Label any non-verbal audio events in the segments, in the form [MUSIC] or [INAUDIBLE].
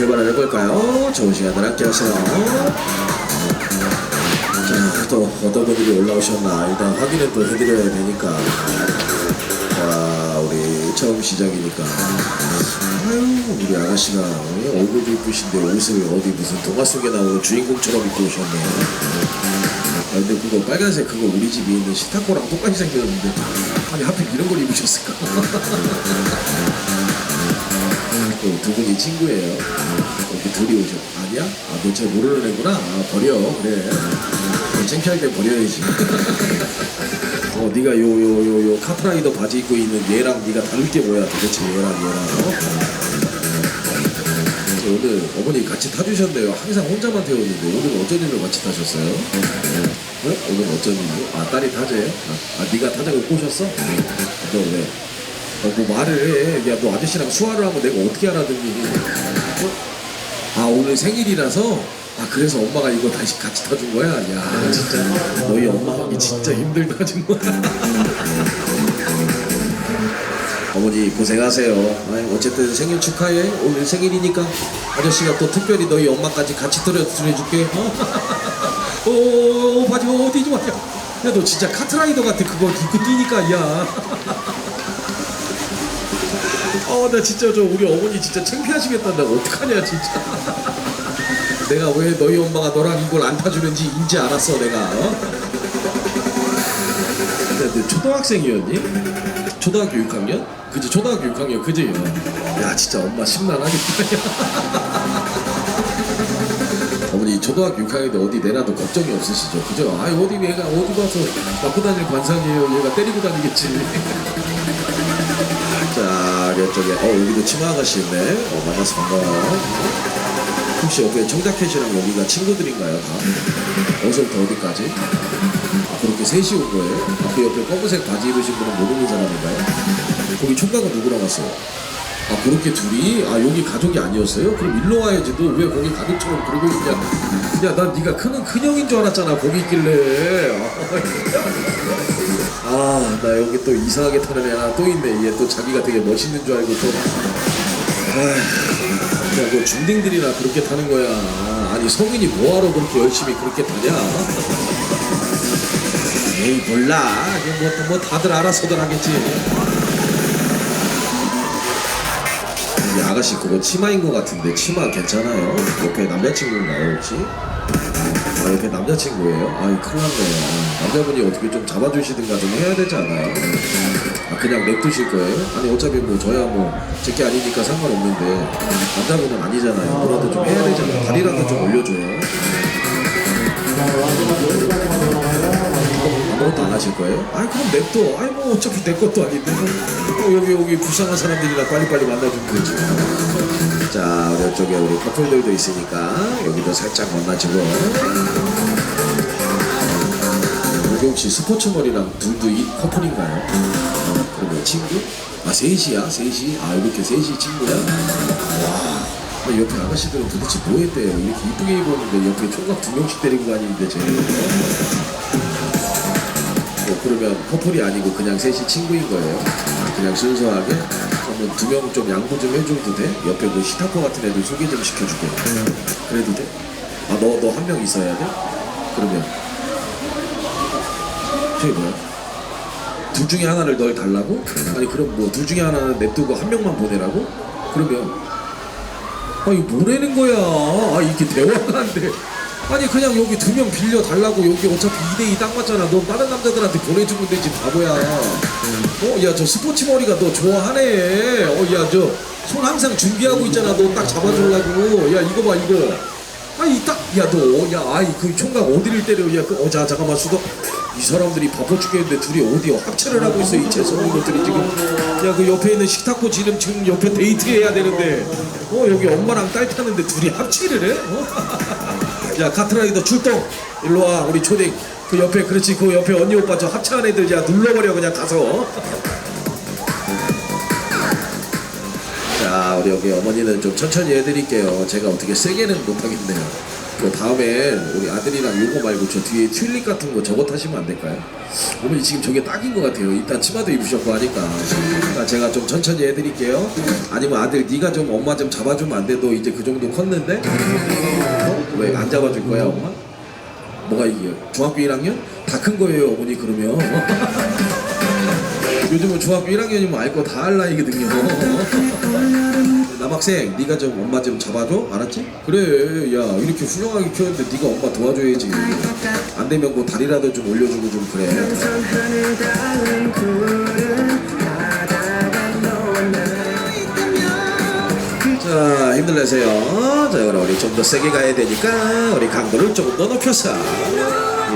출발을 해볼까요? 좋은 시간들 함께 하세요. 자, 또 어떤 분들이 올라오셨나 일단 확인을 또 해드려야 되니까. 자, 우리 처음 시작이니까. 아유, 우리 아가씨가 얼굴도 이쁘신데 옷을 어디 무슨 동화 속에 나오는 주인공처럼 입고 오셨네. 아, 근데 그거 빨간색 그거 우리 집에 있는 시타코랑 똑같이 생겼는데 아니 하필 이런 걸 입으셨을까? [LAUGHS] 또 두 분이 친구예요. 이렇게 둘이 오셔. 아니야? 아, 너쟤 모르는 애구나? 아, 버려. 그래. 너 창피할 때 버려야지. 어, 네가 요, 요, 요, 요 카트라이더 바지 입고 있는 얘랑 네가 다를 게 뭐야 도대체 얘랑 얘랑. 어? 오늘 어머니 같이 타주셨네요. 항상 혼자만 태웠는데 오늘 어쩐 일로 같이 타셨어요? 어? 오늘 어쩐 일로? 아, 딸이 타재요? 아, 아 네가 타자고 꼬셨어? 너 왜? 어, 뭐 말을 해. 야, 너 아저씨랑 수화를 하면 내가 어떻게 알아듣니? 어? 아, 오늘 생일이라서? 아, 그래서 엄마가 이거 다시 같이 타준 거야? 야, 진짜. 너희 엄마 하기 진짜 힘들다, 정말. 어머니 고생하세요. 아이, 어쨌든 생일 축하해. 오늘 생일이니까 아저씨가 또 특별히 너희 엄마까지 같이 들어줄게. 어? 오, 오, 오, 바지 어디 좀 하자. 야, 너 진짜 카트라이더 같아. 그거 입고 뛰니까, 야. 어, 나 진짜 저 우리 어머니 진짜 창피하시겠다. 나 어떡하냐, 진짜. 내가 왜 너희 엄마가 너랑 이걸 안 타주는지 인지 알았어, 내가. 어? 근데 너 초등학생이었니? 초등학교 6학년? 그지, 초등학교 6학년, 그지? 야, 진짜 엄마 심란하겠다. [LAUGHS] 어머니 초등학교 6학년인데 어디 내놔도 걱정이 없으시죠? 그죠? 아 어디 얘가 어디 가서 맞고 다닐 관상이에요. 얘가 때리고 다니겠지. 자, 이쪽에 어 여기도 치마 아가씨 있네. 어 만나서 반가워요. 혹시 여기 청자켓이랑 여기가 친구들인가요? 다? 어디서부터 어디까지? 아, 그렇게 셋이 온 거예요? 아, 그 옆에 검은색 바지 입으신 분은 모르는 사람인가요? 거기 총각은 누구랑 왔어요? 아 그렇게 둘이? 아 여기 가족이 아니었어요? 그럼 일로 와야지 너 왜 거기 가족처럼 그러고 있냐 야난 네가 큰 큰형인 줄 알았잖아 거기 있길래 아 [LAUGHS] 나 여기 또 이상하게 타는 애 하나 또 있네 얘 또 자기가 되게 멋있는 줄 알고 또 아, 야, 그 중딩들이나 그렇게 타는 거야. 아니 성인이 뭐하러 그렇게 열심히 그렇게 타냐? 에이 몰라. 이거 뭐, 뭐 다들 알아서들 하겠지. 이 아가씨 그거 치마인 것 같은데 치마 괜찮아요? 옆에 남자친구인가요 혹시? 아 옆에 남자친구예요? 아이 큰일 났네 아, 남자분이 어떻게 좀 잡아주시든가 좀 해야 되지 않아요? 아 그냥 냅두실 거예요? 아니 어차피 뭐 저야 뭐 제게 아니니까 상관없는데 남자분은 아니잖아요 뭐라도 좀 해야 되잖아요 다리라도 좀 올려줘요 아무것도 안 하실 거예요? 아이 그럼 냅둬 아이 뭐 어차피 내 것도 아닌데 어, 여기 여기 불쌍한 사람들이랑 빨리빨리 만나주면 되지 자 우리 이쪽에 우리 커플들도 있으니까 여기도 살짝 만나주고 여기 혹시 스포츠머리랑 둘도 이 커플인가요? 어, 그러면 친구? 아 셋이야 셋이? 아 이렇게 셋이 친구야? 와 아, 옆에 아가씨들은 도대체 뭐 했대요 이렇게 이쁘게 입었는데 옆에 총각 두 명씩 데리고 다니는데 쟤는 뭐 그러면 커플이 아니고 그냥 셋이 친구인 거예요. 아, 그냥 순수하게 그러면 두 명 좀 양보 좀 해줘도 돼? 옆에 그 시타코 같은 애들 소개 좀 시켜주고 그래도 돼? 아 너 너 한 명 있어야 돼? 그러면 저게 뭐야? 둘 중에 하나를 널 달라고? 아니 그럼 뭐 둘 중에 하나는 냅두고 한 명만 보내라고? 그러면 아 이거 뭐라는 거야 아 이게 대화가 안돼 아니 그냥 여기 두 명 빌려 달라고 여기 어차피 2대2 딱 맞잖아 너 다른 남자들한테 보내주면 되지 바보야 어 야 저 스포츠 머리가 너 좋아하네. 어야 저 손 항상 준비하고 있잖아. 너 딱 잡아주려고. 야 이거 봐 이거. 아니 딱야너 야 아이 그 총각 어디를 때려. 야그 어자 잠깐만 수도. 이 사람들이 바빠 죽겠는데 둘이 어디 합체를 하고 있어 이 재수없는 것들이 지금. 야 그 옆에 있는 식탁고 지금 지금 옆에 데이트해야 되는데. 어 여기 엄마랑 딸 타는데 둘이 합체를 해? 어? [LAUGHS] 야 카트라이더 출동. 일로 와 우리 초딩 그 옆에 그렇지 그 옆에 언니 오빠 저 합체한 애들 야 눌러버려 그냥 가서 자 우리 여기 어머니는 좀 천천히 해드릴게요 제가 어떻게 세게는 못하겠네요 그 다음에 우리 아들이랑 요거 말고 저 뒤에 튤립 같은 거 저거 타시면 안 될까요? 어머니 지금 저게 딱인 것 같아요. 일단 치마도 입으셨고 하니까 그러니까 제가 좀 천천히 해드릴게요. 아니면 아들 네가 좀 엄마 좀 잡아주면 안 돼? 너 이제 그 정도 컸는데? 어? 왜안 잡아줄 거야 엄마? 뭐가 이게 중학교 1학년? 다 큰 거예요 어머니 그러면. [LAUGHS] 요즘은 중학교 1학년이면 알 거다할 나이거든요. [LAUGHS] 남학생 네가 좀 엄마 좀 잡아줘? 알았지? 그래 야 이렇게 훌륭하게 키웠는데 네가 엄마 도와줘야지. 안 되면 뭐 다리라도 좀 올려주고 좀 그래 자 힘들내세요. 자 그럼 우리 좀 더 세게 가야 되니까 우리 강도를 조금 더 높여서.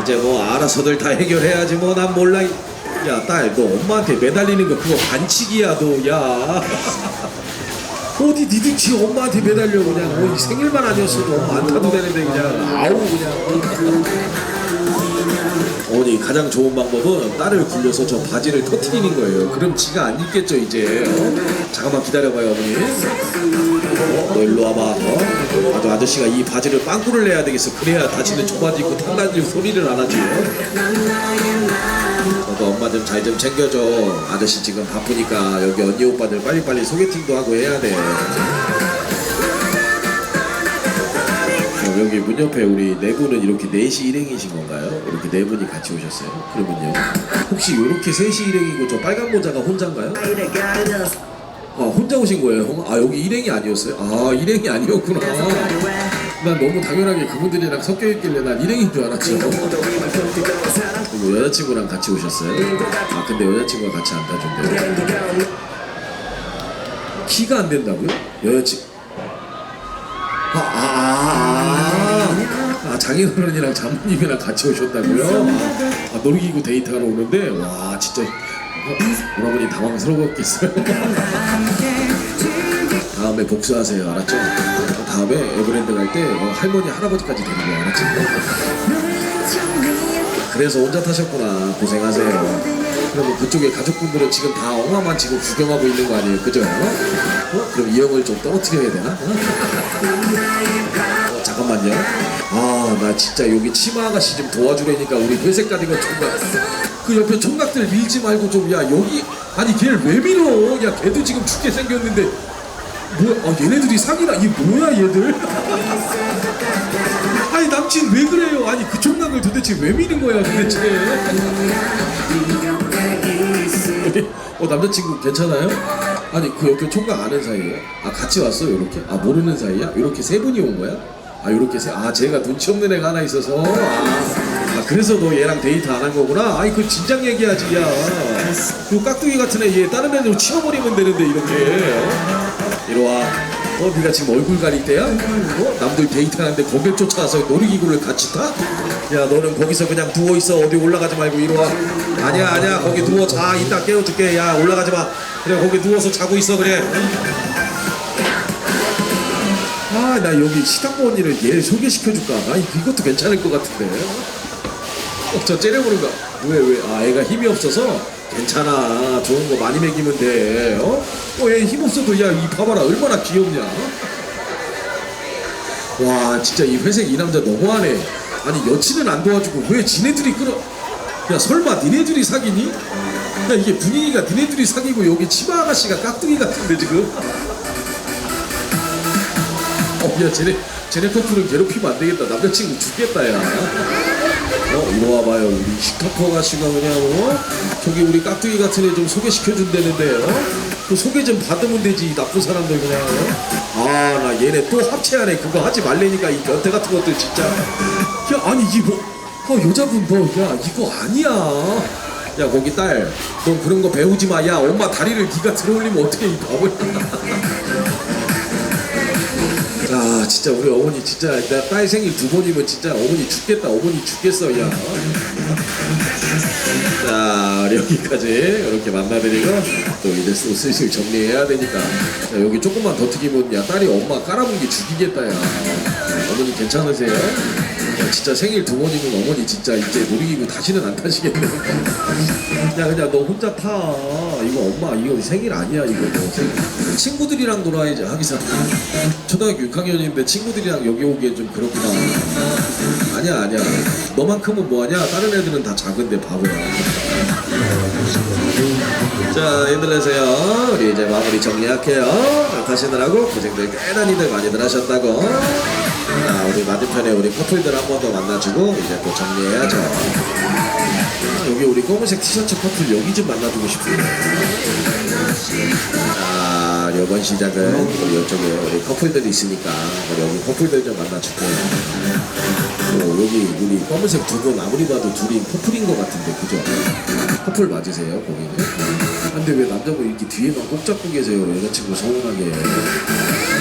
이제 뭐 알아서들 다 해결해야지 뭐 난 몰라. 야 딸 너 엄마한테 매달리는 거 그거 반칙이야 너 야. 어디 니들 지 엄마한테 매달려 그냥. 어, 이 생일만 아니었어도 안 타도 되는데 그냥. 아우 그냥. 어머니 가장 좋은 방법은 딸을 굴려서 저 바지를 터트리는 거예요. 그럼 지가 안 입겠죠 이제. 어? 잠깐만 기다려봐요 어머니. 어, 너 일로 와봐 어? 아주 아저씨가 이 바지를 빵꾸를 내야 되겠어 그래야 다시는 저 바지 입고 탕단지고 소리를 안 하지 너도 엄마 좀 잘 좀 챙겨줘 아저씨 지금 바쁘니까 여기 언니 오빠들 빨리빨리 소개팅도 하고 해야 돼 그럼 여기 문 옆에 우리 네 분은 이렇게 넷이 일행이신 건가요? 이렇게 네 분이 같이 오셨어요? 그러면요 혹시 이렇게 셋이 일행이고 저 빨간 모자가 혼자인가요? 아 혼자 오신 거예요? 아 여기 일행이 아니었어요? 아 일행이 아니었구나 난 너무 당연하게 그분들이랑 섞여 있길래 난 일행인 줄 알았죠 그리고 여자친구랑 같이 오셨어요? 아 근데 여자친구가 같이 안 타준대요 키가 안 된다고요? 여자친 아, 아, 아, 아, 아 장인어른이랑 장모님이랑 같이 오셨다고요? 아, 놀이기구 데이트하러 오는데 와 진짜 어, 오라버니 당황스러웠겠어요 [LAUGHS] 다음에 복수하세요 알았죠? 다음에 에버랜드 갈때 어, 할머니 할아버지까지 데리고 와, 알았지? 그래서 혼자 타셨구나 고생하세요 그러면 그쪽에 가족분들은 지금 다 엉아만 지금 구경하고 있는 거 아니에요 그죠? 어? 그럼 이 형을 좀 떨어뜨려야 되나? 어? 어, 잠깐만요 아 나 진짜 여기 치마 아가씨 좀 도와주려니까 우리 회색 가디건 총각 그 옆에 총각들 밀지 말고 좀 야 여기 아니 걔를 왜 밀어 야 걔도 지금 죽게 생겼는데 뭐야 아 얘네들이 사기라 이 뭐야 얘들 [LAUGHS] 아니 남친 왜 그래요 아니 그 총각을 도대체 왜 미는 거야 도대체 [LAUGHS] 어 남자친구 괜찮아요? 아니 그 옆에 총각 아는 사이예요? 아 같이 왔어 요렇게? 아 모르는 사이야? 요렇게 세 분이 온 거야? 아 요렇게 세? 아 제가 눈치 없는 애가 하나 있어서 아, 아 그래서 너 얘랑 데이트 안 한 거구나? 아니 그 진작 얘기하지 야그 깍두기 같은 애 얘 다른 애들 치워버리면 되는데 이렇게 어? 이리 와 어, 네가 지금 얼굴 가릴 때야? 어? 남들 데이트하는데 거길 쫓아와서 놀이기구를 같이 타? 야 너는 거기서 그냥 누워있어 어디 올라가지 말고 이리 와 아니야 아니야 거기 누워 자 이따 깨워줄게 야 올라가지 마 그래 거기 누워서 자고 있어 그래 아 나 여기 식당부 언니를 얘 소개시켜줄까 나 이것도 괜찮을 것 같은데. 어, 저 째려보는가? 왜 왜? 아 애가 힘이 없어서? 괜찮아. 좋은 거 많이 먹이면 돼. 어? 어 얘 힘 없어도 야 이 봐봐라. 얼마나 귀엽냐? 와 진짜 이 회색 이 남자 너무하네. 아니 여친은 안 도와주고 왜 지네들이 끌어? 야 설마 니네들이 사귀니? 야 이게 분위기가 니네들이 사귀고 여기 치마 아가씨가 깍두기 같은데 지금 어 야 쟤네 쟤네 커플은 괴롭히면 안 되겠다 남자친구 죽겠다 야 어, 이리 와봐요. 우리 식탁커 가씨가 그냥, 어? 저기 우리 깍두기 같은 애 좀 소개시켜준다는데, 어? 그 소개 좀 받으면 되지, 이 나쁜 사람들 그냥, 어? 아, 나 얘네 또 합체하네. 그거 하지 말래니까, 이 변태 같은 것들 진짜. 야, 아니, 이거, 어, 여자분 너, 야, 이거 아니야. 야, 거기 딸, 너 그런 거 배우지 마. 야, 엄마 다리를 네가 들어올리면 어떻게 이 바보야. [LAUGHS] 야 진짜 우리 어머니 진짜 나 딸 생일 두 번이면 진짜 어머니 죽겠다 어머니 죽겠어 야. 자 여기까지 이렇게 만나드리고 또 이제 또 슬슬 정리해야 되니까 자, 여기 조금만 더 튀기면 야 딸이 엄마 깔아본 게 죽이겠다 야 어머니 괜찮으세요? 진짜 생일 두 번이면 어머니 진짜 이제 놀이기구 다시는 안 타시겠네. [LAUGHS] 야 그냥 너 혼자 타. 이거 엄마 이거 생일 아니야 이거. 너 생일. 친구들이랑 놀아야지 하기사. 초등학교 6학년인데 친구들이랑 여기 오기엔 좀 그렇구나. 아니야 아니야. 너만큼은 뭐하냐? 다른 애들은 다 작은데 바보야. 자, 힘들내세요. 우리 이제 마무리 정리할게요. 가시느라고 고생들 꽤나 니들 많이들 하셨다고. 자, 우리 맞은편에 우리 커플들 한 번 더 만나주고 이제 또 정리해야죠. 아, 여기 우리 검은색 티셔츠 커플 여기 좀 만나주고 싶어요. 자, 이번 시작은 우리 이쪽에 우리 커플들이 있으니까 우리 여기 커플들 좀 만나줄게요. 어, 여기 우리 검은색 두 분 아무리 봐도 둘이 커플인 것 같은데 그죠? 커플 맞으세요 거기는? 아, 근데 왜 남자분 이렇게 뒤에만 꼭 잡고 계세요 여자친구 서운하게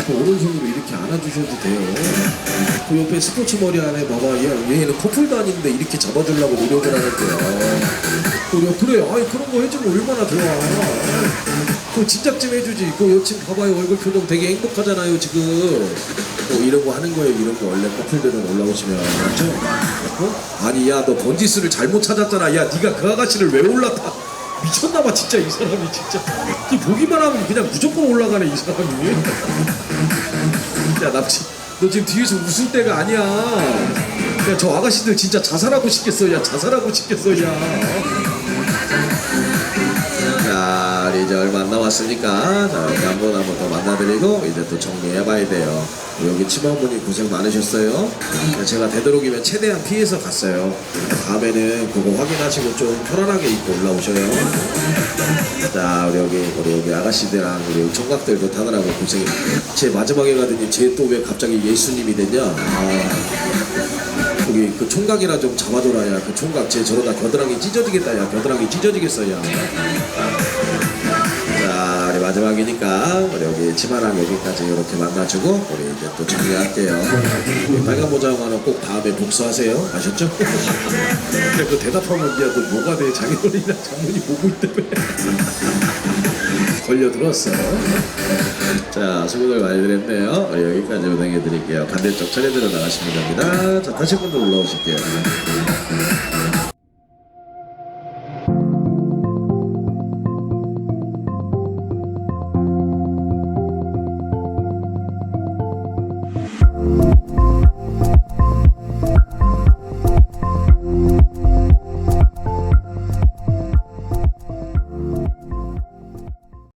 그 오른손으로 이렇게 안아주셔도 돼요. 그 옆에 스포츠 머리 안에 봐봐. 얘, 얘는 커플도 아닌데 이렇게 잡아주려고 노력을 하는데요 그래 그래 아이 그런 거 해주면 얼마나 좋아. 그 진작 좀 해주지. 그 여친 봐봐요. 얼굴 표정 되게 행복하잖아요 지금. 뭐 이런 거 하는 거예요 이런 거. 원래 커플들은 올라오시면. 맞죠? 어? 아니 야 너 번지수를 잘못 찾았잖아. 야 네가 그 아가씨를 왜 올라타 미쳤나봐 진짜 이 사람이 진짜. 이 보기만 하면 그냥 무조건 올라가네 이 사람이. 야 남친. 너 지금 뒤에서 웃을 때가 아니야. 야 저 아가씨들 진짜 자살하고 싶겠어 야. 자살하고 싶겠어 야 자, 이제 얼마 안 남았으니까 자, 이렇게 한번 한번 더 만나드리고 이제 또 정리해봐야 돼요. 여기 치마어머니 고생 많으셨어요. 제가 되도록이면 최대한 피해서 갔어요. 다음에는 그거 확인하시고 좀 편안하게 입고 올라오셔요. 자, 우리 여기 우리 여기 아가씨들랑 우리 총각들도 타느라고 고생. 제 마지막에 가더니 쟤또왜 갑자기 예수님이 됐냐? 아. 거기 그 총각이나 좀 잡아줘라 야 그 총각 쟤 저러다 겨드랑이 찢어지겠다 야 겨드랑이 찢어지겠어 야 마지막이니까 우리 여기 치마랑 여기까지 이렇게 만나주고 우리 이제 또 정리할게요. 우리 [LAUGHS] 빨간 모자만은 꼭 다음에 복수하세요. 아셨죠? [LAUGHS] 근데 그 대답하면 야, 너 뭐가 돼? 장인어른이나 장모님 보고 있다며. [LAUGHS] 걸려 들었어. 자, 수고들 많이 드렸네요. 우리 여기까지 운행해 드릴게요. 반대쪽 차례대로 나가시면 됩니다. 자, 다시 한번 더 올라오실게요.